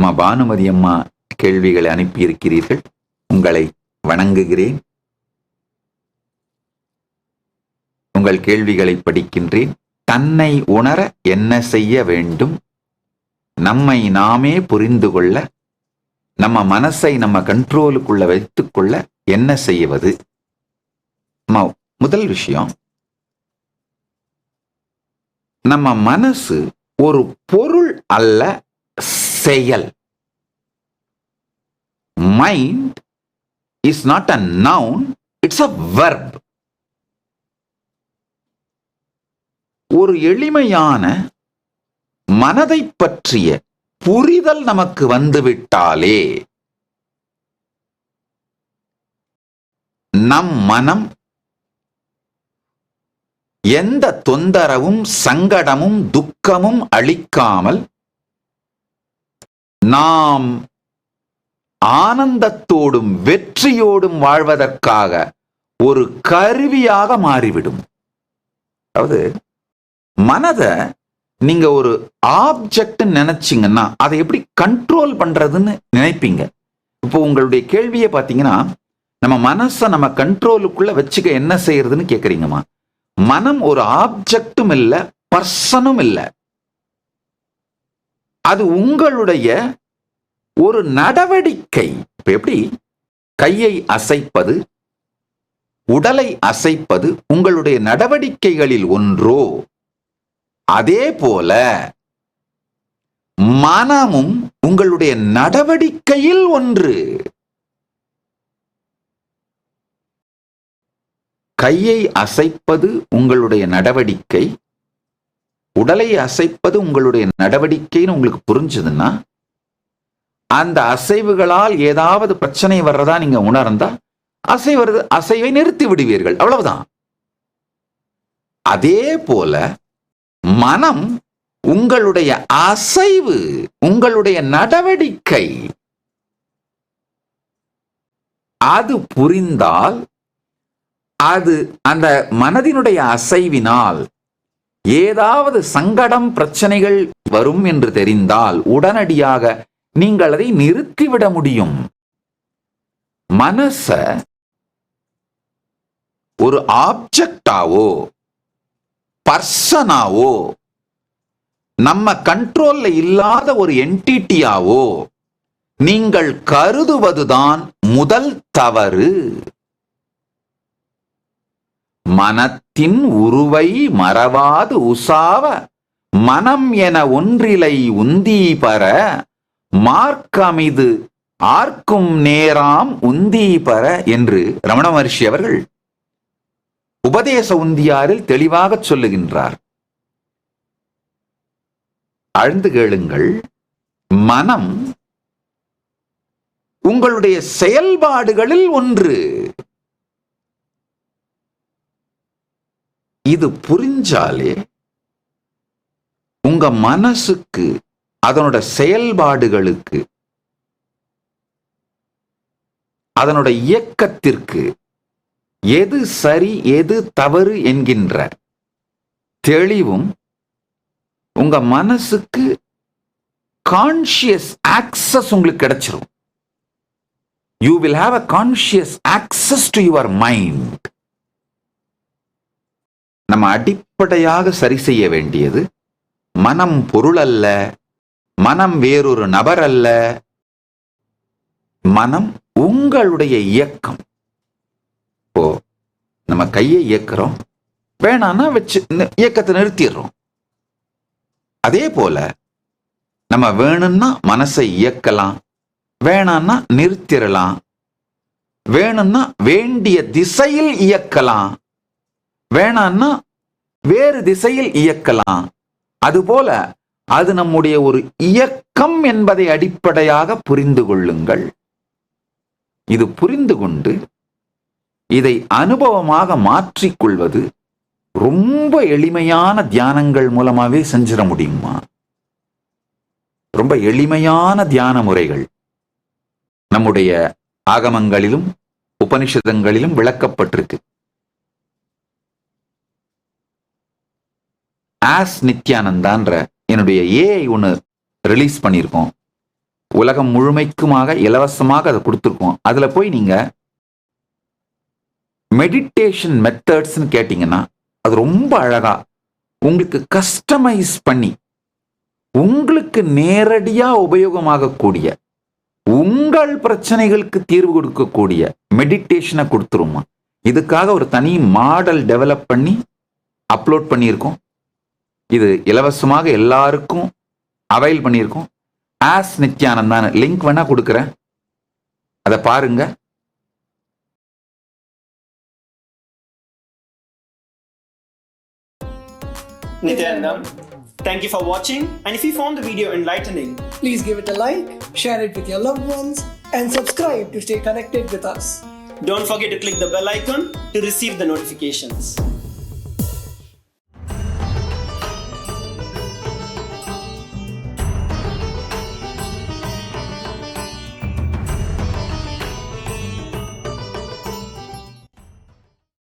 அம்மா பானுமதி அம்மா கேள்விகளை அனுப்பியிருக்கிறீர்கள். உங்களை வணங்குகிறேன். உங்கள் கேள்விகளை படிக்கின்றேன். தன்னை உணர என்ன செய்ய வேண்டும்? நம்மை நாமே புரிந்து கொள்ள நம்ம மனசை நம்ம கண்ட்ரோலுக்குள்ள வைத்துக்கொள்ள என்ன செய்வது? முதல் விஷயம் நம்ம மனசு ஒரு பொருள் அல்ல செயல். Mind is not a noun it's a verb. ஒரு எளிமையான மனதை பற்றிய புரிதல் நமக்கு வந்துவிட்டாலே நம் மனம் எந்த தொந்தரவும் சங்கடமும் துக்கமும் அளிக்காமல் நாம் ஆனந்தத்தோடும் வெற்றியோடும் வாழ்வதற்காக ஒரு கருவியாக மாறிவிடும். அதாவது மனதை நீங்க ஒரு ஆப்ஜெக்ட் நினைச்சீங்கன்னா அதை எப்படி கண்ட்ரோல் பண்றதுன்னு நினைப்பீங்க. இப்போ உங்களுடைய கேள்வியை பார்த்தீங்கன்னா நம்ம மனசை நம்ம கண்ட்ரோலுக்குள்ள வச்சுக்க என்ன செய்யறதுன்னு கேட்குறீங்கம்மா மனம் ஒரு ஆப்ஜெக்டும் இல்ல பர்சனும் இல்ல. அது உங்களுடைய ஒரு நடவடிக்கை. இப்போ எப்படி? கையை அசைப்பது உடலை அசைப்பது உங்களுடைய நடவடிக்கைகளில் ஒன்றோ? அதே போல மனமும் உங்களுடைய நடவடிக்கையில் ஒன்று. கையை அசைப்பது உங்களுடைய நடவடிக்கை உடலை அசைப்பது உங்களுடைய நடவடிக்கைன்னு உங்களுக்கு புரிஞ்சதுன்னா அந்த அசைவுகளால் ஏதாவது பிரச்சனை வர்றதா நீங்க உணர்ந்தா அசைவது அசைவை நிறுத்தி விடுவீர்கள். அவ்வளவுதான். அதே போல மனம் உங்களுடைய அசைவு உங்களுடைய நடவடிக்கை அது புரிந்தால் அது அந்த மனதினுடைய அசைவினால் ஏதாவது சங்கடம் பிரச்சனைகள் வரும் என்று தெரிந்தால் உடனடியாக நீங்கள் அதை நிறுத்திவிட முடியும். மனச ஒரு ஆப்ஜெக்டாவோ பர்சனாவோ நம்ம கண்ட்ரோல்ல இல்லாத ஒரு என்டிட்டியாவோ நீங்கள் கருதுவதுதான் முதல் தவறு. மனத்தின் உருவை மறவாது உசாவ. மனம் என ஒன்றிலை உந்தி பர. மார்க்கமிது ஆர்க்கும் நேராம் உந்தீபர என்று ரமண மகர்ஷி அவர்கள் உபதேச உந்தியாரில் தெளிவாக சொல்லுகின்றார். அழுந்து கேளுங்கள். மனம் உங்களுடைய செயல்பாடுகளில் ஒன்று. இது புரிஞ்சாலே உங்க மனசுக்கு அதனோட செயல்பாடுகளுக்கு அதனோட இயக்கத்திற்கு எது சரி எது தவறு என்கின்ற தெளிவும் உங்க மனசுக்கு கான்சியஸ் ஆக்சஸ் உங்களுக்கு கிடைச்சிரும். You will have a conscious access to your mind நம்ம அடிப்படையாக சரி செய்ய வேண்டியது மனம் பொருள் அல்ல மனம் வேறொரு நபர் அல்ல மனம் உங்களுடைய இயக்கம். இப்போ நம்ம கையை இயக்குறோம். வேணான்னா வச்சு இயக்கத்தை நிறுத்திடுறோம். அதே போல நம்ம வேணும்னா மனசை இயக்கலாம். வேணான்னா நிறுத்திடலாம். வேணும்னா வேண்டிய திசையில் இயக்கலாம். வேணான்னா வேறு திசையில் இயக்கலாம். அதுபோல அது நம்முடைய ஒரு இயக்கம் என்பதை அடிப்படையாக புரிந்து கொள்ளுங்கள். இது புரிந்து கொண்டு இதை அனுபவமாக மாற்றிக்கொள்வது ரொம்ப எளிமையான தியானங்கள் மூலமாவே செஞ்சிட முடியுமா? ரொம்ப எளிமையான தியான முறைகள். நம்முடைய ஆகமங்களிலும் உபனிஷதங்களிலும் விளக்கப்பட்டிருக்கு. ஆஸ் நித்யானந்தான்ற என்னுடைய ஏஐ ஒன்று ரிலீஸ் பண்ணியிருக்கோம். உலகம் முழுமைக்குமாக இலவசமாக அதை கொடுத்துருக்கோம். அதில் போய் நீங்கள் மெடிடேஷன் மெத்தட்ஸ்னு கேட்டிங்கன்னா அது ரொம்ப அழகாக உங்களுக்கு கஸ்டமைஸ் பண்ணி உங்களுக்கு நேரடியாக உபயோகமாகக்கூடிய உங்கள் பிரச்சனைகளுக்கு தீர்வு கொடுக்கக்கூடிய மெடிடேஷனை கொடுத்துருமா. இதுக்காக ஒரு தனி மாடல் டெவலப் பண்ணி அப்லோட் பண்ணியிருக்கோம். இது இலவசமாக எல்லாருக்கும் அவைல் பண்ணியிருக்கோம் ஆஸ் நித்யானந்தான் லிங்க் வேணா கொடுக்குறேன் அதை பாருங்க Nityanandam. Thank you for watching and if you found the video enlightening, Please give it a like, share it with your loved ones, and subscribe to stay connected with us. don't forget to click the bell icon to receive the notifications.